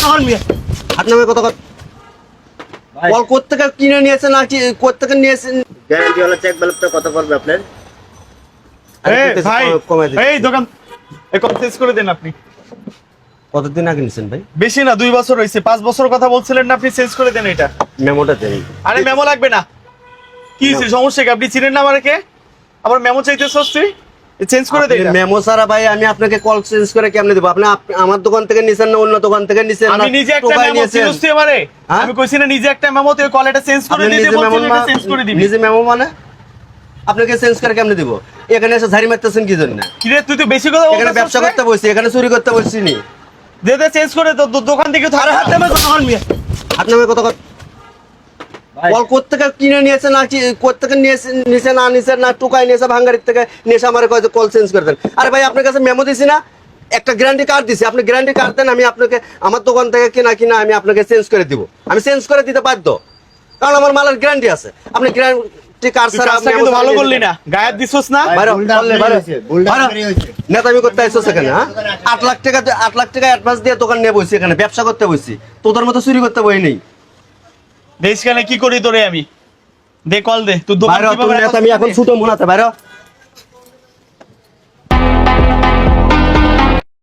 হাত নামে কত কত? কল কোত্থেকে কিনে নিয়েছেন কি নিয়েছেন গ্যারান্টি চেক ব্যালেন্সটা কত পড়বে আপনার? এই দোকান এই কত চেঞ্জ করে দেন আপনি? কতদিন আগে নিয়েছেন ভাই? বেশি না দুই বছর হয়েছে পাঁচ বছর কথা বলছিলেন না আপনি চেঞ্জ করে দেন এটা। মেমোটা দেন। আরে মেমো লাগবে না। কি হয়েছে সমস্যা কি? আপনি চিনেন না আমাকে আবার মেমো চাইতেছস তুই চেঞ্জ করে দেই মেমো সারা ভাই আমি আপনাকে কল চেঞ্জ করে কেমনে দেবো? আপনি আমার দোকান থেকে নিছেন না অন্য দোকান থেকে নিছেন আমি নিজে একটা মেমো হ্যাঁ? আমি কইছি না নিজে একটা মেমো কল এটা চেঞ্জ করে নিজে মেমো চেঞ্জ করে দিবি। নিজে মেমো মানে? আপনাকে চেঞ্জ করে কেমনে দিব? এখানে এসে ঝাড়ি মারতেছেন কি জন্য? কি রে তুই তো বেশি কথা এখানে ব্যবসা করতে বসছি এখানে চুরি করতে বসছি নি। দে দে চেঞ্জ করে তো দোকান থেকে হাত মিয়া হাত নামে কল কিনে নিয়েছে না নিয়েছে না না টুকাই নিয়েছে ভাঙ্গারির থেকে নিয়ে এসে আমার কল চেঞ্জ করে দেন। আরে ভাই আপনার কাছে মেমো দিছি না? একটা গ্যারান্টি কার্ড দিছি। আপনি গ্যারান্টি কার্ড দেন আমি আপনাকে আমার দোকান থেকে কিনা কিনা আমি আপনাকে চেঞ্জ করে দিব। আমি চেঞ্জ করে দিতে বাধ্য। কারণ আমার মালের গ্যারান্টি আছে। আপনি গ্যারান্টি কার্ড ছাড়া কিন্তু ভালো করলি না। গায়ের দিছস না? বাইরে, বললে বাইরে। নেতামি করতে হ্যাঁ? আট লাখ টাকা আট লাখ টাকা অ্যাডভান্স দিয়ে দোকান নিয়ে বসছি এখানে ব্যবসা করতে বসছি তোদের মতো চুরি করতে বই নেই। দেশ কেন কি করি তোরে আমি? দে কল দে। তুই দোকান আমি এখন ছোট ছুটো মনে আছে বাইরে।